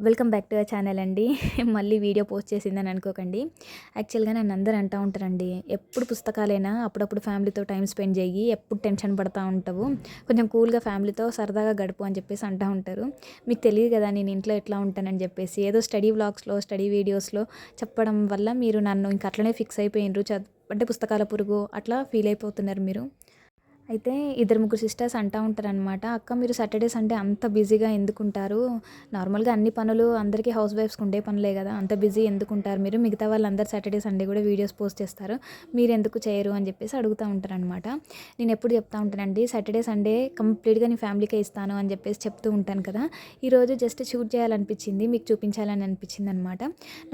Welcome back to our channel అండి. మళ్ళీ video post చేసిందని అనుకోకండి. యాక్చువల్గా నన్ను అందరూ అంటూ ఉంటారండి. ఎప్పుడు పుస్తకాలైనా అప్పుడప్పుడు ఫ్యామిలీతో టైం స్పెండ్ చేయి ఎప్పుడు టెన్షన్ పడతా ఉంటావు. కొంచెం కూల్గా ఫ్యామిలీతో సరదాగా గడుపు అని చెప్పేసి అంటూ ఉంటారు. మీకు తెలియదు కదా నేను ఇంట్లో ఎట్లా ఉంటానని చెప్పేసి. ఏదో స్టడీ వ్లాగ్స్లో స్టడీ వీడియోస్లో చెప్పడం వల్ల మీరు నన్ను ఇంక అట్లనే ఫిక్స్ అయిపోయినరు చద్ అంటే పుస్తకాల పురుగు అట్లా ఫీల్ అయిపోతున్నారు మీరు. అయితే ఇద్దరు ముగ్గురు సిస్టర్స్ అంటూ ఉంటారనమాట అక్క మీరు సాటర్డే సండే అంత బిజీగా ఎందుకుంటారు? నార్మల్గా అన్ని పనులు అందరికీ హౌస్ వైఫ్స్కి ఉండే పనులే కదా అంత బిజీ ఎందుకుంటారు మీరు? మిగతా వాళ్ళందరూ సాటర్డే సండే కూడా వీడియోస్ పోస్ట్ చేస్తారు. మీరు ఎందుకు చేయరు అని చెప్పేసి అడుగుతూ ఉంటారనమాట నేను ఎప్పుడు చెప్తా ఉంటానండి సాటర్డే సండే కంప్లీట్గా నీ ఫ్యామిలీకే ఇస్తాను అని చెప్పేసి చెప్తూ ఉంటాను కదా. ఈరోజు జస్ట్ షూట్ చేయాలనిపించింది మీకు చూపించాలని అనిపించింది అనమాట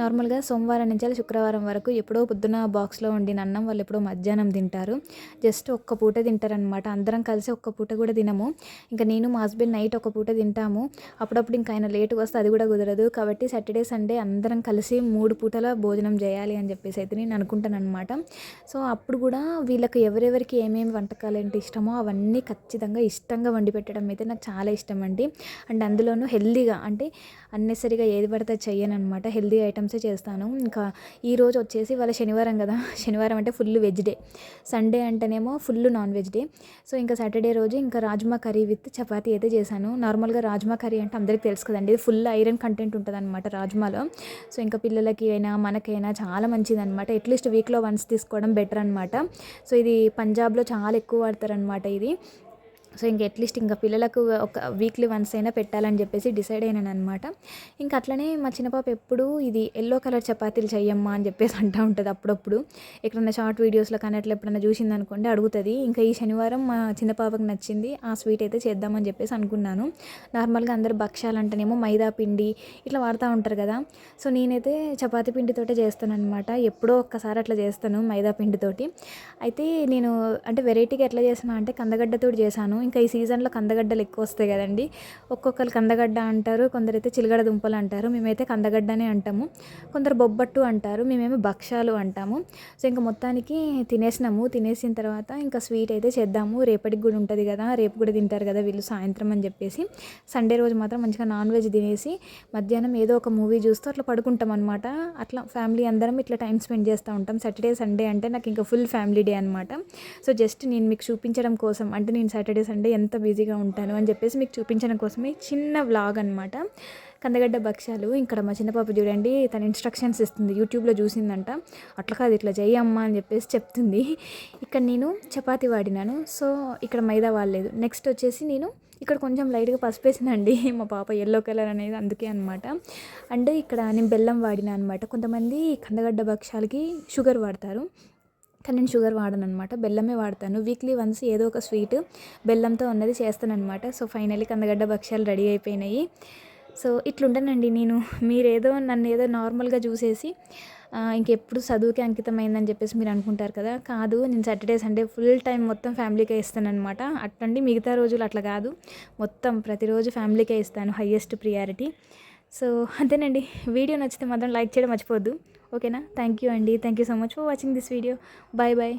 నార్మల్గా సోమవారం నుంచి శుక్రవారం వరకు ఎప్పుడో పొద్దున బాక్స్లో వండిన అన్నం వాళ్ళు ఎప్పుడో మధ్యాహ్నం తింటారు. జస్ట్ ఒక్క పూట తింటారు అనమాట అందరం కలిసి ఒక్క పూట కూడా తినము. ఇంకా నేను మా హస్బెండ్ నైట్ ఒక పూట తింటాము. అప్పుడప్పుడు ఇంకా ఆయన లేట్గా వస్తే అది కూడా కుదరదు. కాబట్టి సాటర్డే సండే అందరం కలిసి మూడు పూటల భోజనం చేయాలి అని చెప్పేసి అయితే నేను అనుకుంటాను అనమాట సో అప్పుడు కూడా వీళ్ళకి ఎవరెవరికి ఏమేమి వంటకాలు అంటే ఇష్టమో అవన్నీ ఖచ్చితంగా ఇష్టంగా వండి పెట్టడం అయితే నాకు చాలా ఇష్టం అండి. అండ్ అందులోనూ హెల్దీగా అంటే అన్నెసరిగా ఏది పడితే చెయ్యను అనమాట హెల్దీ ఐటమ్సే చేస్తాను. ఇంకా ఈరోజు వచ్చేసి వాళ్ళ శనివారం కదా. శనివారం అంటే ఫుల్ వెజ్ డే. సండే అంటేనేమో full non veg day. So ఇంకా సాటర్డే రోజు ఇంకా రాజ్మా కర్రీ విత్ చపాతీ అయితే చేశాను. నార్మల్గా రాజ్మా కర్రీ అంటే అందరికీ తెలుసు కదండి. ఇది ఫుల్ ఐరన్ కంటెంట్ ఉంటుంది అనమాట రాజ్మాలో. సో ఇంకా పిల్లలకి అయినా మనకైనా చాలా మంచిది అనమాట అట్లీస్ట్ వీక్లో వన్స్ తీసుకోవడం బెటర్ అనమాట సో ఇది పంజాబ్లో చాలా ఎక్కువ వాడతారనమాట ఇది. సో ఇంక అట్లీస్ట్ ఇంకా పిల్లలకు ఒక వీక్లీ వన్స్ అయినా పెట్టాలని చెప్పేసి డిసైడ్ అయినాను అనమాట ఇంకా అట్లనే మా చిన్నపాప ఎప్పుడు ఇది ఎల్లో కలర్ చపాతీలు చెయ్యమ్మా అని చెప్పేసి అంటూ ఉంటుంది అప్పుడప్పుడు. ఎక్కడన్నా షార్ట్ వీడియోస్లో కానీ అట్లా ఎప్పుడన్నా చూసింది అనుకోండి అడుగుతుంది. ఇంకా ఈ శనివారం మా చిన్న పాపకు నచ్చింది ఆ స్వీట్ అయితే చేద్దామని చెప్పేసి అనుకున్నాను. నార్మల్గా అందరు భక్ష్యాలు అంటేనేమో మైదా పిండి ఇట్లా వాడుతూ ఉంటారు కదా. సో నేనైతే చపాతీ పిండితోటే చేస్తాను అనమాట ఎప్పుడో ఒక్కసారి అట్లా చేస్తాను మైదా పిండితోటి. అయితే నేను అంటే వెరైటీగా ఎట్లా చేసాను అంటే కందగడ్డతో చేశాను. ఇంకా ఈ సీజన్లో కందగడ్డలు ఎక్కువ వస్తాయి కదండి. ఒక్కొక్కరు కందగడ్డ అంటారు కొందరైతే చిలగడ దుంపలు అంటారు మేమైతే కందగడ్డనే అంటాము. కొందరు బొబ్బట్టు అంటారు మేమేమో భక్షాలు అంటాము. సో ఇంకా మొత్తానికి తినేసినాము. తినేసిన తర్వాత ఇంకా స్వీట్ అయితే చేద్దాము. రేపటికి కూడా ఉంటుంది కదా రేపు కూడా తింటారు కదా వీళ్ళు సాయంత్రం అని చెప్పేసి. సండే రోజు మాత్రం మంచిగా నాన్ వెజ్ తినేసి మధ్యాహ్నం ఏదో ఒక మూవీ చూస్తూ అట్లా పడుకుంటాం అనమాట అట్లా ఫ్యామిలీ అందరం ఇట్లా టైం స్పెండ్ చేస్తూ ఉంటాం. సాటర్డే సండే అంటే నాకు ఇంకా ఫుల్ ఫ్యామిలీ డే అనమాట సో జస్ట్ నేను మీకు చూపించడం కోసం అంటే నేను సాటర్డే సండే ఎంత బిజీగా ఉంటాను అని చెప్పేసి మీకు చూపించడం కోసమే చిన్న వ్లాగ్ అనమాట కందగడ్డ భక్ష్యాలు ఇక్కడ మా చిన్న పాప చూడండి తన ఇన్స్ట్రక్షన్స్ ఇస్తుంది యూట్యూబ్లో చూసిందంట. అట్లా కాదు ఇట్లా చెయ్యమ్మా అని చెప్పేసి చెప్తుంది. ఇక్కడ నేను చపాతి వాడినాను సో ఇక్కడ మైదా వాడలేదు. నెక్స్ట్ వచ్చేసి నేను ఇక్కడ కొంచెం లైట్గా పసుపు వేసినండి మా పాప ఎల్లో కలర్ అనేది అందుకే అనమాట అండ్ ఇక్కడ నేను బెల్లం వాడినా అనమాట కొంతమంది కందగడ్డ భక్ష్యాలకి షుగర్ వాడతారు. కానీ నేను షుగర్ వాడను అనమాట బెల్లమే వాడతాను. వీక్లీ వన్స్ ఏదో ఒక స్వీట్ బెల్లంతో ఉన్నది చేస్తానమాట సో ఫైనల్లీ కందగడ్డ భక్ష్యాలు రెడీ అయిపోయినాయి. సో ఇట్లుంటానండి నేను. మీరేదో నన్ను ఏదో నార్మల్గా చూసేసి ఇంకెప్పుడు చదువుకి అంకితమైందని చెప్పేసి మీరు అనుకుంటారు కదా. కాదు నేను సాటర్డే సండే ఫుల్ టైం మొత్తం ఫ్యామిలీకే ఇస్తాను అనమాట మిగతా రోజులు అట్లా కాదు. మొత్తం ప్రతిరోజు ఫ్యామిలీకే ఇస్తాను హయ్యెస్ట్ ప్రియారిటీ. సో అంతేనండి. వీడియో నచ్చితే మాత్రం లైక్ చేయడం మర్చిపోద్దు ఓకేనా? థ్యాంక్ యూ అండి. Thank you so much for watching this video. Bye bye.